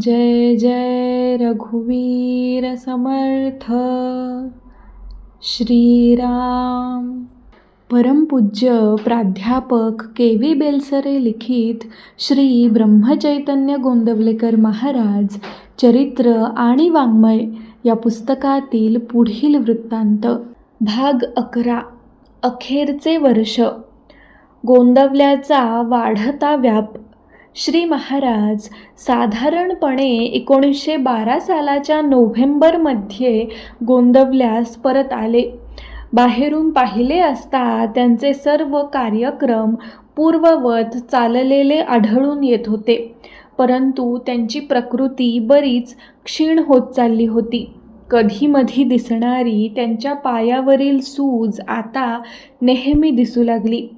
जय जय रघुवीर समर्थ। श्रीराम। परमपूज्य प्राध्यापक के व्ही बेलसरे लिखित श्री ब्रह्मचैतन्य गोंदवलेकर महाराज चरित्र आणि वाङ्मय या पुस्तकातील पुढील वृत्तांत. भाग अकरा. अखेरचे वर्ष. गोंदवल्याचा वाढता व्याप श्री महाराज साधारणपणे एकोणीसशे बारा सालाच्या नोव्हेंबरमध्ये गोंदवल्यास परत आले. बाहेरून पाहिले असता त्यांचे सर्व कार्यक्रम पूर्ववत चाललेले आढळून येत होते. परंतु त्यांची प्रकृती बरीच क्षीण होत चालली होती. कधीमधी दिसणारी त्यांच्या पायावरील सूज आता नेहमी दिसू लागली.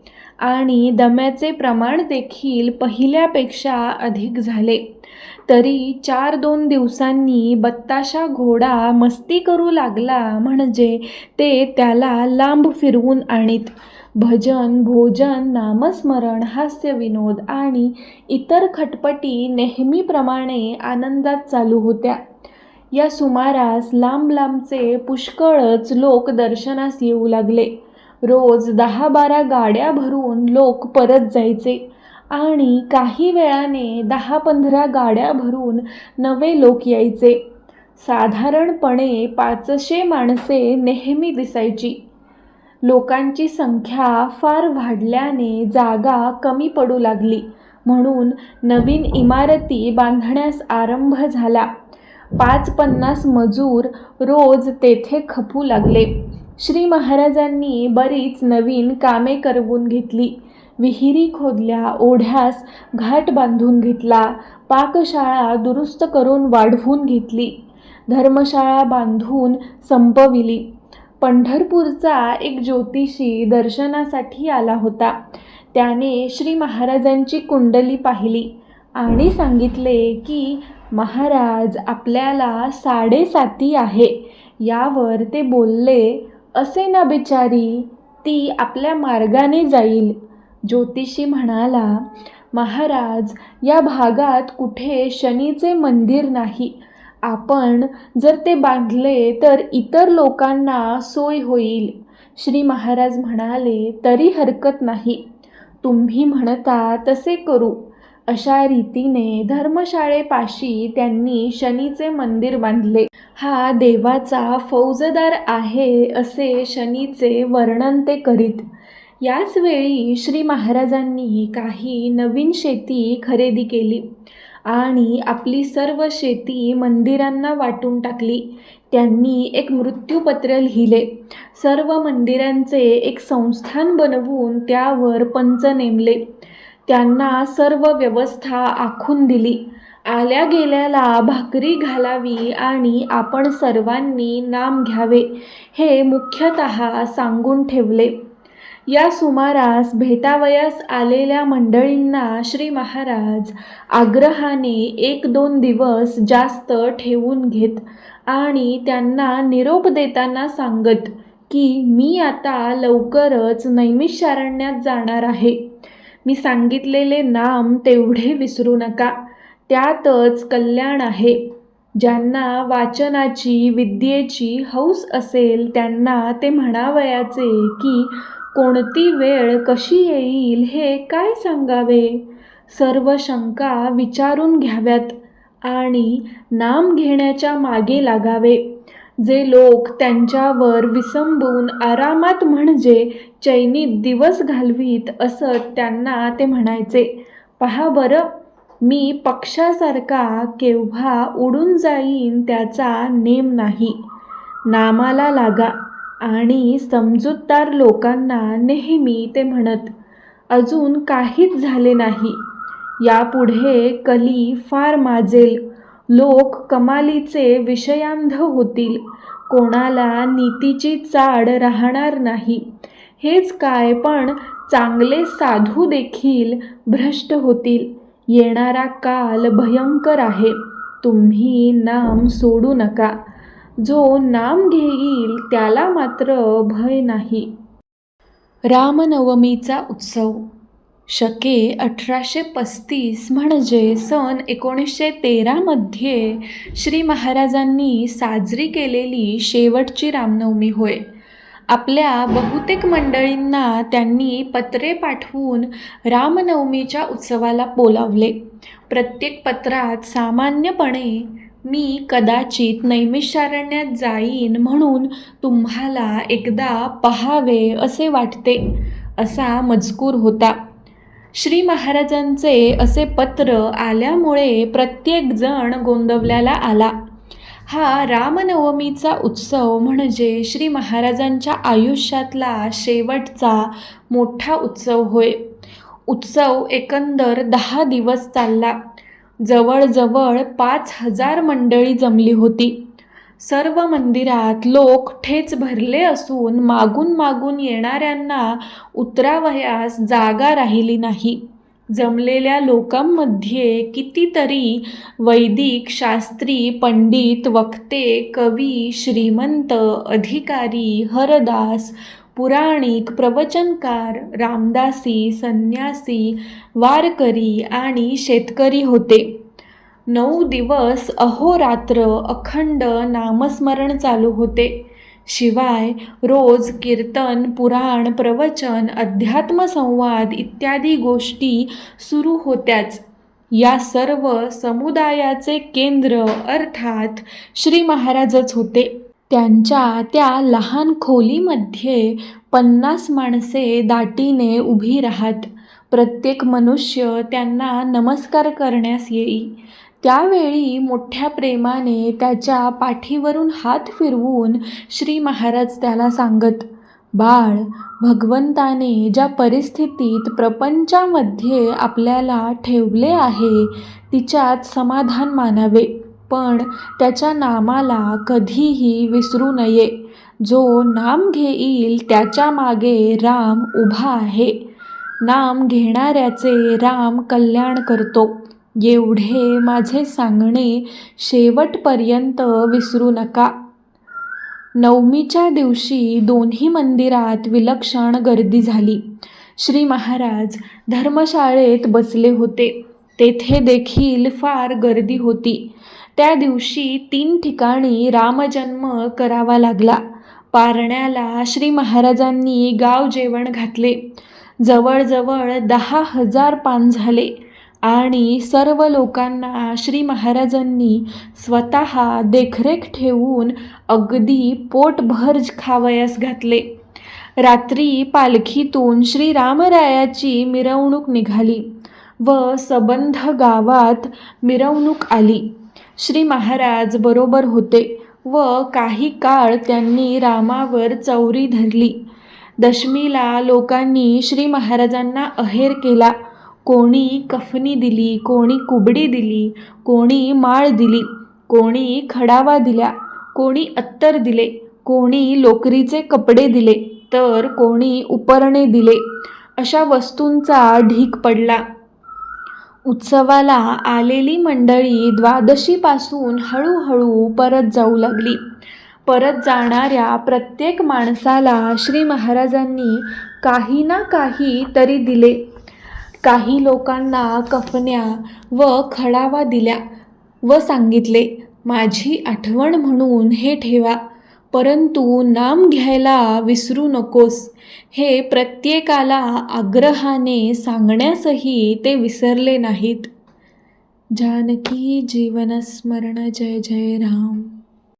आणि दम्याचे प्रमाण देखील पहिल्यापेक्षा अधिक झाले. तरी चार दोन दिवसांनी बत्ताशा घोडा मस्ती करू लागला म्हणजे ते त्याला लांब फिरवून आणीत. भजन भोजन नामस्मरण हास्यविनोद आणि इतर खटपटी नेहमीप्रमाणे आनंदात चालू होत्या. या सुमारास लांब लांबचे पुष्कळच लोक दर्शनास येऊ लागले. रोज दहा बारा गाड्या भरून लोक परत जायचे. आणि काही वेळाने दहा पंधरा गाड्या भरून नवे लोक यायचे. साधारणपणे पाचशे माणसे नेहमी दिसायची. लोकांची संख्या फार वाढल्याने जागा कमी पडू लागली. म्हणून नवीन इमारती बांधण्यास आरंभ झाला. पाच पन्नास मजूर रोज तेथे खपू लागले. श्री महाराजांनी बरीच नवीन कामे करवून घेतली. विहिरी खोदल्या ओढ्यास घाट बांधून घेतला पाकशाळा दुरुस्त करून वाढवून घेतली. धर्मशाळा बांधून संपविली. पंढरपूरचा एक ज्योतिषी दर्शनासाठी आला होता. त्याने श्री महाराजांची कुंडली पाहिली आणि सांगितले की महाराज आपल्याला साडेसाती आहे. यावर ते बोलले असे ना बिचारी ती आपल्या मार्गाने जाईल. ज्योतिषी म्हणाला महाराज या भागात कुठे शनीचे मंदिर नाही. आपण जर ते बांधले तर इतर लोकांना सोय होईल. श्री महाराज म्हणाले तरी हरकत नाही. तुम्ही म्हणता तसे करू. अशा रीतीने धर्मशाळेपाशी त्यांनी शनीचे मंदिर बांधले. हा देवाचा फौजदार आहे असे शनीचे वर्णन ते करीत. याच वेळी श्री महाराजांनी काही नवीन शेती खरेदी केली आणि आपली सर्व शेती मंदिरांना वाटून टाकली. त्यांनी एक मृत्यूपत्र लिहिले. सर्व मंदिरांचे एक संस्थान बनवून त्यावर पंच नेमले. त्यांना सर्व व्यवस्था आखून दिली. आल्या गेल्याला भाकरी घालावी आणि आपण सर्वांनी नाम घ्यावे हे मुख्यतः सांगून ठेवले. या सुमारास भेटावयास आलेल्या मंडळींना श्री महाराज आग्रहाने एक दोन दिवस जास्त ठेवून घेत आणि त्यांना निरोप देताना सांगत की मी आता लवकरच नैमिषारण्यात जाणार आहे. मी सांगितलेले नाम तेवढे विसरू नका. त्यातच कल्याण आहे. ज्यांना वाचनाची विद्येची हौस असेल त्यांना ते म्हणावयाचे की कोणती वेळ कशी येईल हे काय सांगावे? सर्व शंका विचारून घ्याव्यात आणि नाम घेण्याच्या मागे लागावे. जे लोक त्यांच्यावर विसंबून आरामात म्हणजे चैनीत दिवस घालवीत असत त्यांना ते म्हणायचे. पहा बरं मी पक्षासारखा केव्हा उडून जाईन त्याचा नेम नाही. नामाला लागा आणि समजूतदार लोकांना नेहमी ते म्हणत. अजून काहीच झाले नाही. यापुढे कली फार माजेल. लोक कमालीचे विषयांध होतील. कोणाला नीतीची चाड राहणार नाही. हेच काय पण चांगले साधू देखील भ्रष्ट होतील. येणारा काल भयंकर आहे. तुम्ही नाम सोडू नका. जो नाम घेईल त्याला मात्र भय नाही. रामनवमीचा उत्सव शके अठराशे पस्तीस म्हणजे सन एकोणीसशे तेरामध्ये श्री महाराजांनी साजरी केलेली शेवटची रामनवमी होय. आपल्या बहुतेक मंडळींना त्यांनी पत्रे पाठवून रामनवमीच्या उत्सवाला बोलावले. प्रत्येक पत्रात सामान्यपणे मी कदाचित नैमिषारण्यात जाईन म्हणून तुम्हाला एकदा पहावे असे वाटते असा मजकूर होता. श्री महाराजांचे असे पत्र आल्यामुळे प्रत्येकजण गोंदवल्याला आला. हा रामनवमीचा उत्सव म्हणजे श्री महाराजांच्या आयुष्यातला शेवटचा मोठा उत्सव होय. उत्सव एकंदर दहा दिवस चालला. जवळजवळ पाच हजार मंडळी जमली होती. सर्व मंदिरात लोक ठेच भरले असून मागून मागून येणाऱ्यांना उतरावयास जागा राहिली नाही. जमलेल्या लोकांमध्ये कितीतरी वैदिक शास्त्री पंडित वक्ते कवी श्रीमंत अधिकारी हरदास पुराणिक प्रवचनकार रामदासी संन्यासी वारकरी आणि शेतकरी होते. नऊ दिवस अहोरात्र अखंड नामस्मरण चालू होते. शिवाय रोज कीर्तन पुराण प्रवचन अध्यात्मसंवाद इत्यादी गोष्टी सुरू होत्याच. या सर्व समुदायाचे केंद्र अर्थात श्री महाराजच होते. त्यांच्या त्या लहान खोलीमध्ये पन्नास माणसे दाटीने उभी राहत. प्रत्येक मनुष्य त्यांना नमस्कार करण्यास येई. त्यावेळी मोठ्या प्रेमाने त्याच्या पाठीवरून हात फिरवून श्री महाराज त्याला सांगत बाळ भगवंताने ज्या परिस्थितीत प्रपंचामध्ये आपल्याला ठेवले आहे तिच्यात समाधान मानावे पण त्याच्या नामाला कधीही विसरू नये. जो नाम घेईल त्याच्यामागे राम उभा आहे. नाम घेणाऱ्याचे राम कल्याण करतो. एवढे माझे सांगणे शेवटपर्यंत विसरू नका. नवमीच्या दिवशी दोन्ही मंदिरात विलक्षण गर्दी झाली. श्री महाराज धर्मशाळेत बसले होते. तेथे देखील फार गर्दी होती. त्या दिवशी तीन ठिकाणी रामजन्म करावा लागला. पारण्याला श्री महाराजांनी गाव जेवण घातले. जवळजवळ दहा हजार पान झाले. आणि सर्व लोकांना श्री महाराजांनी स्वतः देखरेख ठेवून अगदी पोटभर खावयास घातले. रात्री पालखीतून श्री रामरायाची मिरवणूक निघाली व सबंध गावात मिरवणूक आली. श्री महाराज बरोबर होते व काही काळ त्यांनी रामावर चौरी धरली. दशमीला लोकांनी श्री महाराजांना अहेर केला. कोणी कफनी दिली कोणी कुबडी दिली कोणी माळ दिली कोणी खडावा दिल्या कोणी अत्तर दिले कोणी लोकरीचे कपडे दिले तर कोणी उपरणे दिले. अशा वस्तूंचा ढीक पडला. उत्सवाला आलेली मंडळी द्वादशीपासून हळूहळू परत जाऊ लागली. परत जाणाऱ्या प्रत्येक माणसाला श्री महाराजांनी काही ना काही तरी दिले. काही लोकांना कफन्या व खडावा दिल्या व सांगितले माझी आठवण म्हणून हे ठेवा परंतु नाम घ्यायला विसरू नकोस हे प्रत्येकाला आग्रहाने सांगण्यासही ते विसरले नाहीत. जानकी जीवनस्मरण जय जय राम.